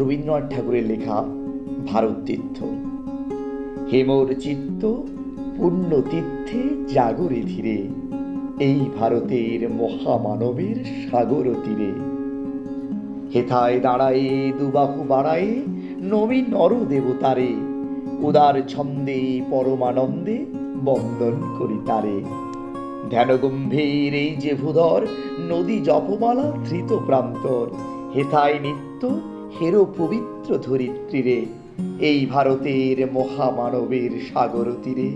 রবীন্দ্রনাথ ঠাকুরের লেখা ভারত তীর্থ। হেমর চিত্ত, পূর্ণ তীর্থে জাগরে ধীরে, এই ভারতের মহামানবের সাগর তীরে। হেথায় দাঁড়ায়ে, দুবাহু বাড়ায়ে, নবী নর দেবতারে উদার ছন্দে, পরমানন্দে বন্দন করি তারে। ধ্যান গম্ভীর এই যে ভূধর, নদী জপমালা ধৃত প্রান্তর, হেথায় নিত্য হেরো পবিত্র ধরিত্রীরে, এই ভারতের মহামানবের সাগর তীরে।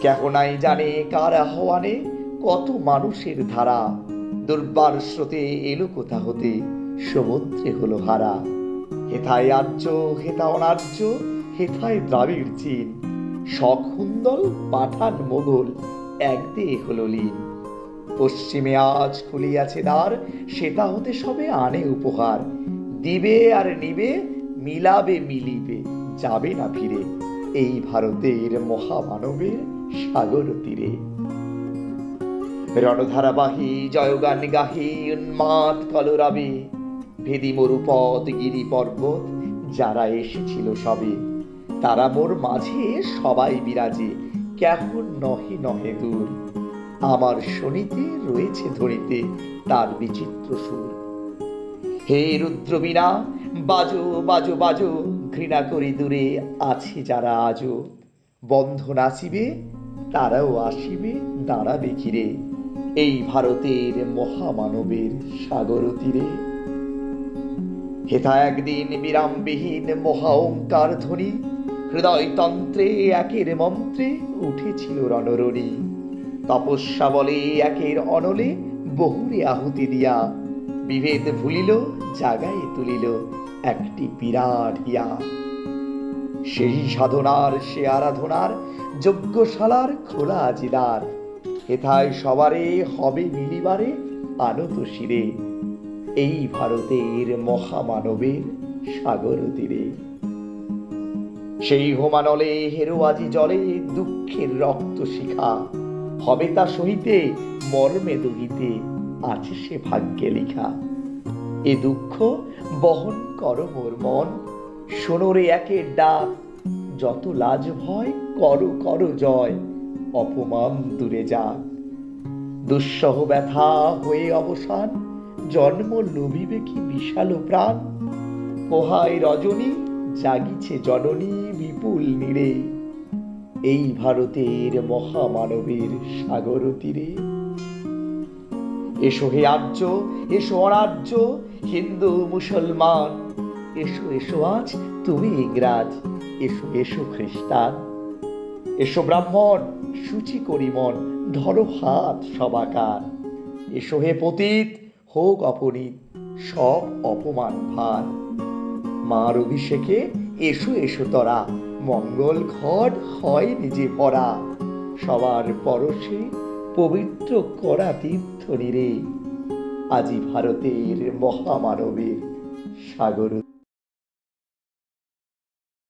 কেহ নাই জানে কার আহ্বানে কত মানুষের ধারা, দুর্বার স্রোতে এলো কোথা হতে, সমুদ্রে হলো হারা। হেথায় আর্য, হেথা অনার্য, হেথায় দ্রাবিড় চীন সখুন্দল পাঠান, মোগল একদে হলো লীন। পশ্চিমে আজ খুলিয়াছে দ্বার সেটা হতে সবে আনে উপহার দিবে আর নিবে, মিলাবে, মিলিবে, যাবে না ফিরে। এই ভারতের মহামানবের সাগর তীরে। রণধারাবাহী জয়গান গাহি উন্মাদ কলরাবে, ভেদি মরুপথ গিরি পর্বত যারা এসেছিল সবে। তারা মোর মাঝে সবাই বিরাজে, কেমন নহে নহে দূর। আমার শনিতে রয়েছে ধরিতে তার বিচিত্র সুর। হে রুদ্রবীণা, বাজো বাজো বাজো, ঘৃণা করি দূরে আছে যারা আজও বন্ধ নাচিবে তারাও আসিবে, দাঁড়াবে ঘিরে। এই ভারতের মহামানবের সাগর তীরে। হেথা একদিন বিরামবিহীন মহা ওঙ্কার ধ্বনি, হৃদয়তন্ত্রে একের মন্ত্রে উঠেছিল রণরণী। তপস্যা বলে একের অনলে বহুরে আহুতি দিয়া বিভেদ ভুলিল, জাগায় তুলিল একটি বিরাট হিয়া সেই সাধনার, সে আরাধনার, যজ্ঞশালার খোলা আজিদার হেথায় সবারে হবে মিলিবারে আনত শিরে। এই ভারতের মহামানবের সাগর তীরে। সেই হোমানলে হেরো আজি জলে দুঃখের রক্ত শিখা। হবে তা সহিতে মর্মে দুহিতে। আছে সে ভাগ্যে লিখা। এ দুঃখ বহন কর মোর মন। শোনরে একের ডাক, যত লাজ ভয়, করো করো জয়, অপমান দূরে যাক। দুঃসহ ব্যথা হয়ে অবসান, জন্ম লোভিবে কি বিশাল প্রাণ? পোহায় রজনী, জাগিছে জননী বিপুল নীরে এই ভারতের মহামানবের সাগর তীরে। এসো হে আর্য, এসো অনার্য হিন্দু, মুসলমান। এসো এসো আজ তুমি ইংরাজ, এসো এসো খ্রিস্টান। এসো ব্রাহ্মণ, সূচি করি মন, ধরো হাত সবাকার। এসো হে পতীত, হোক অপনীত, সব অপমান ভার। মার অভিষেকে এসো এসো তরা, মঙ্গল ঘট হয় নিজে ভরা। সবার পরশে পবিত্র করা তীর্থ নিরে। আজি ভারতের মহামানবের সাগর